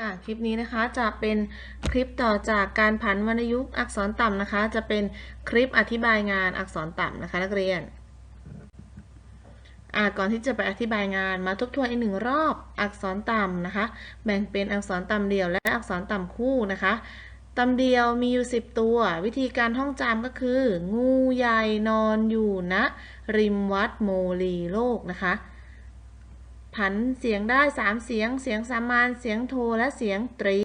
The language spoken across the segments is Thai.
ค่ะ คลิปนี้นะคะจะเป็นคลิปต่อจากการผันวรรณยุกต์อักษรต่ำนะคะ จะเป็นคลิปอธิบายงานอักษรต่ำนะคะนักเรียนก่อนที่จะไปอธิบายงานมาทบทวนอีกหนึ่งรอบอักษรต่ำนะคะ แบ่งเป็นอักษรต่ำเดี่ยวและอักษรต่ำคู่นะคะต่ำเดียวมีอยู่ 10 ตัว วิธีการท่องจำก็คือ งูใหญ่นอนอยู่ณริมวัดโมลีโลกนะคะ ผันเสียงได้ 3 เสียง เสียงสามัญเสียงโทและเสียงตรี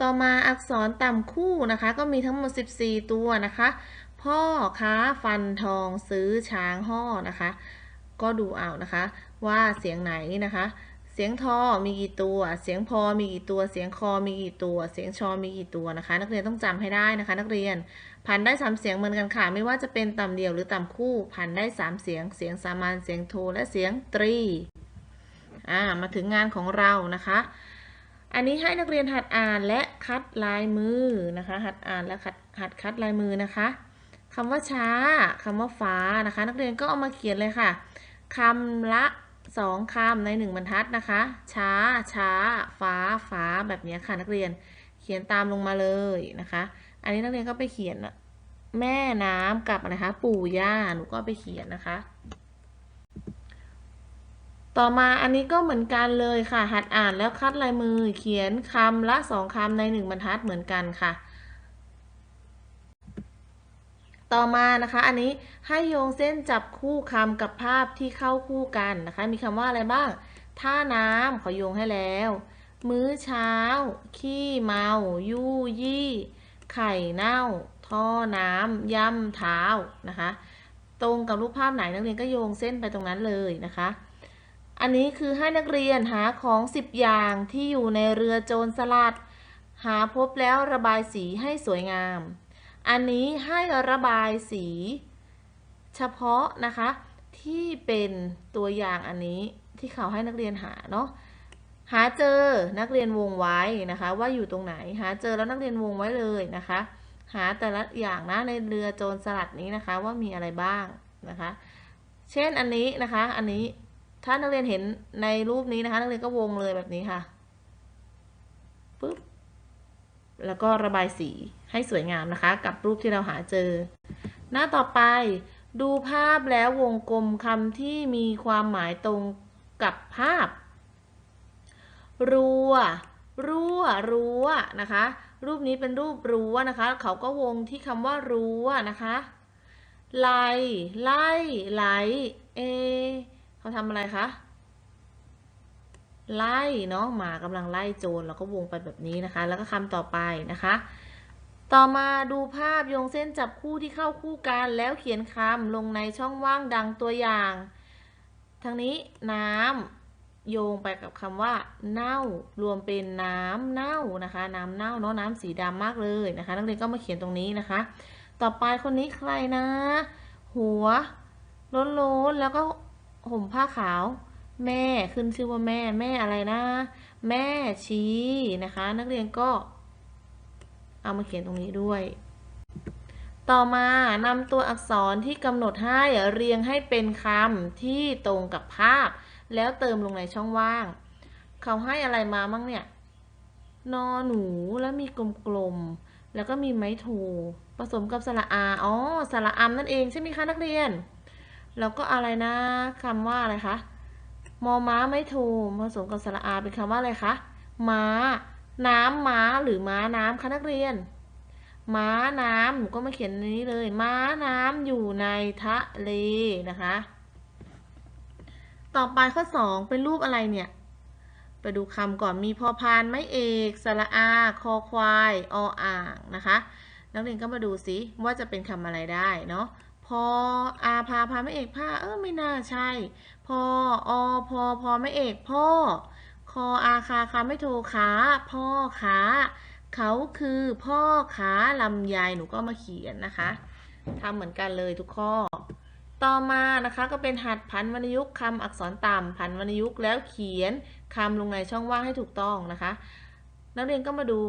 ต่อมาอักษรต่ำคู่นะคะ ก็มีทั้งหมด 14 ตัวนะคะ พ่อค้าฟันทองซื้อช้างห่อนะคะ ก็ดูเอานะคะ ว่าเสียงไหนนะคะ เสียงทอมีกี่ตัว เสียงพอมีกี่ตัว เสียงคอมีกี่ตัว เสียงชอมีกี่ตัวนะคะ นักเรียนต้องจำให้ได้นะคะ นักเรียน ผันได้สามเสียงเหมือนกันค่ะ ไม่ว่าจะเป็นต่ำเดี่ยวหรือต่ำคู่ ผันได้สามเสียง เสียงสามัญเสียงโทและเสียงตรีอ่ามาถึงงานของเรานะคะ อันนี้ให้นักเรียนหัดอ่านและคัดลายมือนะคะ หัดอ่านและคัดหัดคัดลายมือนะคะคำว่าช้าคำว่าฟ้านะคะ นักเรียนก็เอามาเขียนเลยค่ะคำละสองคำในหนึ่งบรรทัดนะคะ ช้า ช้า ฟ้า ฟ้า แบบนี้ค่ะนักเรียน เขียนตามลงมาเลยนะคะ อันนี้นักเรียนก็ไปเขียนแม่น้ำกับอะไรคะปู่ย่าหนูก็ไปเขียนนะคะ ต่อมาอันนี้ก็เหมือนกันเลยค่ะ หัดอ่านแล้วคัดลายมือเขียนคำละสองคำในหนึ่งบรรทัดเหมือนกันค่ะ ต่อมานะคะ อันนี้ให้โยงเส้นจับคู่คำกับภาพที่เข้าคู่กันนะคะ มีคำว่าอะไรบ้างท่าน้ำขอโยงให้แล้ว มื้อเช้า ขี้เมายู่ยี่ ไข่เน่า ท่อน้ำย่ำเท้านะคะ ตรงกับรูปภาพไหนนักเรียนก็โยงเส้นไปตรงนั้นเลยนะคะ อันนี้คือให้นักเรียนหาของ 10 อย่างที่อยู่ในเรือโจรสลัด หาพบแล้วระบายสีให้สวยงาม อันนี้ให้ระบายสี เฉพาะนะคะที่เป็นตัวอย่างอันนี้ที่เขาให้นักเรียนหาเนาะ หาเจอนักเรียนวงไว้นะคะ ว่าอยู่ตรงไหน หาเจอแล้วนักเรียนวงไว้เลยนะคะ หาแต่ละอย่างนะในเรือโจรสลัดนี้นะคะ ว่ามีอะไรบ้างนะคะ เช่นอันนี้นะคะ อันนี้ถ้านักเรียนเห็นในรูปนี้นะคะ นักเรียนก็วงเลยแบบนี้ค่ะปุ๊บแล้วก็ระบายสีให้สวยงามนะคะ กับรูปที่เราหาเจอ หน้าต่อไปดูภาพแล้ววงกลมคำที่มีความหมายตรงกับภาพ รัว รั้วรั้วนะคะ รูปนี้เป็นรูปรั้วนะคะ เขาก็วงที่คำว่ารั้วนะคะไล่ไล่ไหลเอ เขาทำอะไรคะไล่เนาะหมากำลังไล่โจรแล้วก็วงไปแบบนี้นะคะ แล้วก็คำต่อไปนะคะ ต่อมาดูภาพโยงเส้นจับคู่ที่เข้าคู่กันแล้วเขียนคำลงในช่องว่างดังตัวอย่างทั้งนี้น้ำ โยงไปกับคำว่า เน่า รวมเป็นน้ำเน่านะคะ น้ำเน่าเนาะน้ำสีดำมากเลยนะคะ นักเรียนก็มาเขียนตรงนี้นะคะ ต่อไปคนนี้ใครนะ หัวล้นๆแล้วก็ห่มผ้าขาว แม่ขึ้นชื่อว่าแม่แม่อะไรนะ แม่ชี้นะคะ นักเรียนก็ เอามาเขียนตรงนี้ด้วย ต่อมานำตัวอักษรที่กำหนดให้เรียงให้เป็นคำที่ตรงกับภาพ แล้วเติมลงในช่องว่าง เขาให้อะไรมามั่งเนี่ย นอหนูแล้วมีกลมๆ แล้วก็มีไม้ถูผสมกับสระอา อ๋อ สระอัมนั่นเองใช่ไหมคะนักเรียน แล้วก็อะไรนะคำว่าอะไรคะ มอม้าไม่ถูผสมกับสระอาเป็นคำว่าอะไรคะ ม้า น้ำม้าหรือม้าน้ำคะนักเรียน ม้าน้ำหนูก็มาเขียนในนี้เลย ม้าน้ำอยู่ในทะเลนะคะ ต่อไปข้อสองเป็นรูปอะไรเนี่ย ไปดูคำก่อนมีพอพานไม่เอกสระอา คอควาย ออ่างนะคะ นักเรียนก็มาดูสิว่าจะเป็นคำอะไรได้เนาะพออาพาพาไม่เอกผ้าเออไม่น่าใช่ พออพอพอไม่เอกพ่อ คออาคาคาไม่โทขาพ่อขาเขาคือพ่อขาลำไยหนูก็มาเขียนนะคะทำเหมือนกันเลยทุกข้อ ต่อมานะคะก็เป็นหัดพันวรรณยุกต์คำอักษรต่ำพันวรรณยุกต์แล้วเขียนคำลงในช่องว่างให้ถูกต้องนะคะ นักเรียนก็มาดู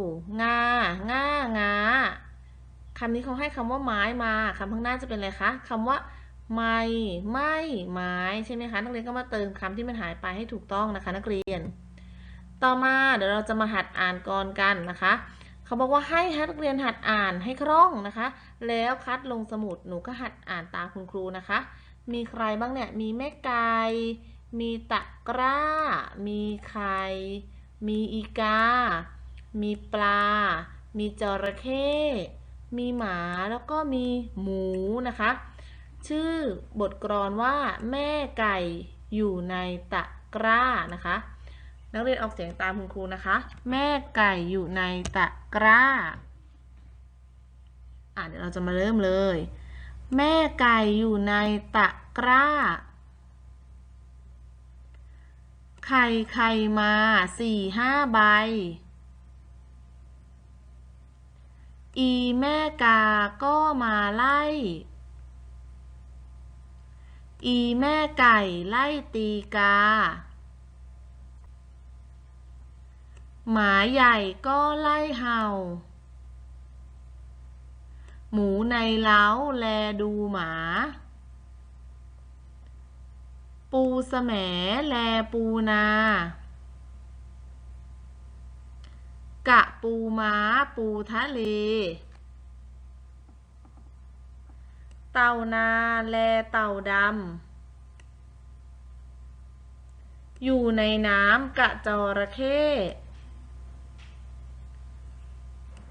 งา ง่า งาคำนี้เขาให้คำว่าไม้มาคำข้างหน้าจะเป็นอะไรคะคำว่าไม่ไม่ไม้ใช่ไหมคะนักเรียนก็มาเติมคำที่มันหายไปให้ถูกต้องนะคะ นักเรียน ต่อมาเดี๋ยวเราจะมาหัดอ่านกรกันนะคะ เขาบอกว่าให้นักเรียนหัดอ่านให้คล่องนะคะ แล้วคัดลงสมุดหนูก็หัดอ่านตามคุณครูนะคะ มีใครบ้างเนี่ย มีแม่ไก่มีตะกร้า มีไข่มีอีกา มีปลา มีจระเข้มีหมาแล้วก็มีหมูนะคะ ชื่อบทกลอนว่าแม่ไก่อยู่ในตะกร้านะคะ นักเรียนออกเสียงตามคุณครูนะคะ แม่ไก่อยู่ในตะกร้า อะเดี๋ยวเราจะมาเริ่มเลย แม่ไก่อยู่ในตะกร้า ไข่ไข่มาสี่ห้าใบ อีแม่กาก็มาไล่ อีแม่ไก่ไล่ตีกา หมาใหญ่ก็ไล่เห่า หมูในเล้าแลดูหมา ปูแสมแลปูนา กะปูม้าปูทะเล เต่านาแลเต่าดำอยู่ในน้ำกะจระเข้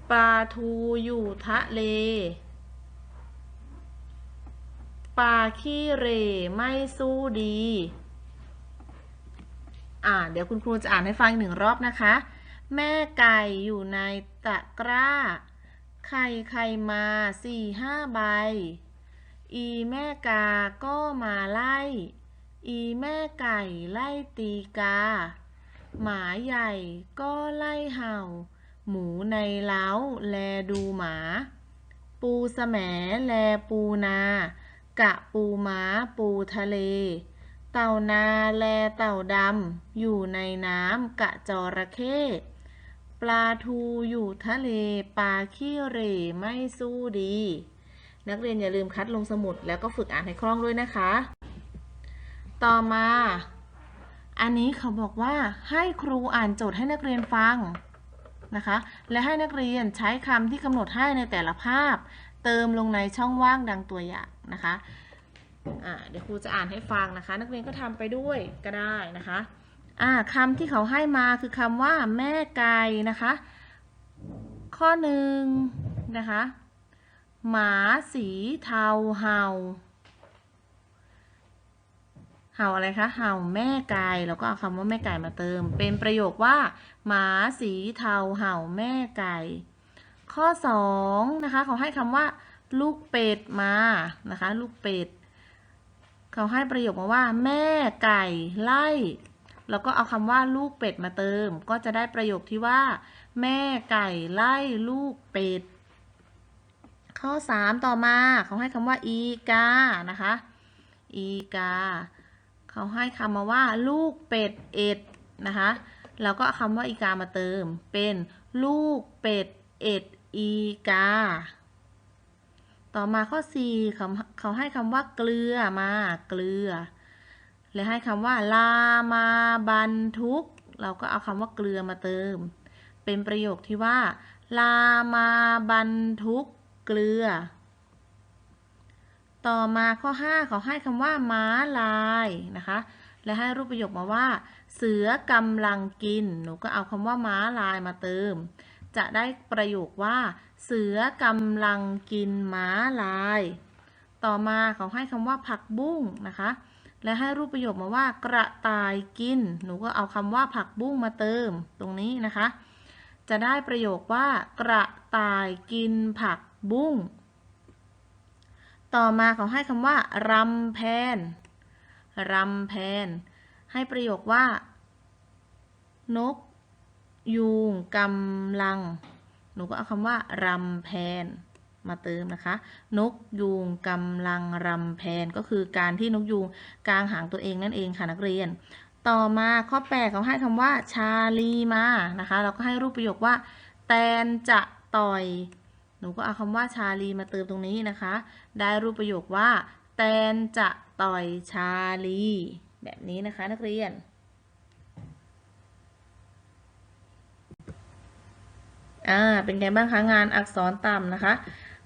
ปลาทูอยู่ทะเล ปลาขี้เรไม่สู้ดี อ่า เดี๋ยวคุณครูจะอ่านให้ฟังอีกหนึ่งรอบนะคะ แม่ไก่อยู่ในตะกร้า ไข่ไข่มาสี่ห้าใบ อีแม่กาก็มาไล่ อีแม่ไก่ไล่ตีกา หมาใหญ่ก็ไล่เห่า หมูในเล้า แลดูหมา ปูแสมแลปูนา กะปูม้า ปูทะเล เต่านาแลเต่าดำ อยู่ในน้ำกะจระเข้ปลาทูอยู่ทะเลปลาขี้เหร่ไม่สู้ดี นักเรียนอย่าลืมคัดลงสมุดแล้วก็ฝึกอ่านให้คล่องด้วยนะคะ ต่อมา อันนี้เขาบอกว่าให้ครูอ่านโจทย์ให้นักเรียนฟัง นะคะ และให้นักเรียนใช้คำที่กำหนดให้ในแต่ละภาพ เติมลงในช่องว่างดังตัวอย่างนะคะเดี๋ยวครูจะอ่านให้ฟังนะคะ นักเรียนก็ทำไปด้วยก็ได้นะคะอ่าคำที่เขาให้มาคือคำว่าแม่ไก่นะคะ ข้อหนึ่งนะคะ หมาสีเทาเห่า เห่าอะไรคะเห่าแม่ไก่แล้วก็เอาคำว่าแม่ไก่มาเติม เป็นประโยคว่า หมาสีเทาเห่าแม่ไก่ ข้อสองนะคะเขาให้คำว่า ลูกเป็ดมานะคะ ลูกเป็ดเขาให้ประโยคมาว่า แม่ไก่ไล่แล้วก็เอาคำว่าลูกเป็ดมาเติม ก็จะได้ประโยคที่ว่า แม่ไก่ไล่ลูกเป็ด ข้อ 3 ต่อมาเขาให้คำว่า อีกานะคะ อีกา เขาให้คำมาว่า ลูกเป็ดเอ็ดนะคะแล้วก็เอาคำว่าอีกามาเติม เป็นลูกเป็ดเอ็ดอีกา ต่อมาข้อ 4 เขาเขาให้คำว่าเกลือมาเกลือ และให้คำว่าลามาบันทุก เราก็เอาคำว่าเกลือมาเติม เป็นประโยคที่ว่า ลามาบันทุกเกลือ ต่อมาข้อ 5 เขาให้คำว่า ม้าลายนะคะ และให้รูปประโยคมาว่า เสือกำลังกิน หนูก็เอาคำว่าม้าลายมาเติม จะได้ประโยคว่า เสือกำลังกินม้าลาย ต่อมาเขาให้คำว่าผักบุ้งนะคะ และให้รูปประโยคมาว่า กระต่ายกิน หนูก็เอาคำว่าผักบุ้งมาเติม ตรงนี้นะคะ จะได้ประโยคว่า กระต่ายกินผักบุ้ง ต่อมาเขาให้คำว่ารำแพนรำแพน ให้ประโยคว่า นก ยูงกำลัง หนูก็เอาคำว่ารำแพนมาเติมนะคะ นกยูงกำลังรำแพนก็คือการที่นกยูงกางหางตัวเองนั่นเองค่ะนักเรียน ต่อมาข้อแปดเขาให้คำว่า ชาลีมานะคะ เราก็ให้รูปประโยคว่า แตนจะต่อย หนูก็เอาคำว่าชาลีมาเติมตรงนี้นะคะ ได้รูปประโยคว่า แตนจะต่อยชาลี แบบนี้นะคะนักเรียน อ่า เป็นไงบ้างคะงานอักษรต่ำนะคะ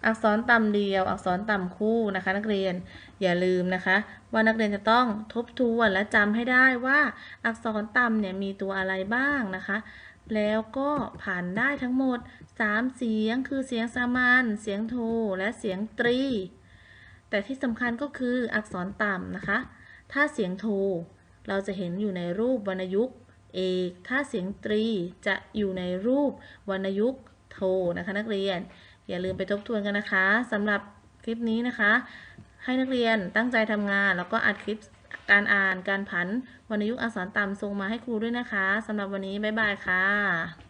อักษรต่ำเดียว อักษรต่ำคู่นะคะ นักเรียน อย่าลืมนะคะ ว่านักเรียนจะต้องทบทวนและจำให้ได้ว่า อักษรต่ำเนี่ยมีตัวอะไรบ้างนะคะ แล้วก็ผ่านได้ทั้งหมด 3 เสียงคือเสียงสามัญเสียงโทและเสียงตรี แต่ที่สำคัญก็คืออักษรต่ำนะคะ ถ้าเสียงโท เราจะเห็นอยู่ในรูปวรรณยุกต์เอก ถ้าเสียงตรีจะอยู่ในรูปวรรณยุกต์โทนะคะนักเรียน อย่าลืมไปทบทวนกันนะคะสำหรับคลิปนี้นะคะ ให้นักเรียนตั้งใจทำงานแล้วก็อัดคลิป การอ่านการผันวรรณยุกต์อักษรต่ำส่งมาให้ครูด้วยนะคะสำหรับวันนี้บ๊ายบายค่ะ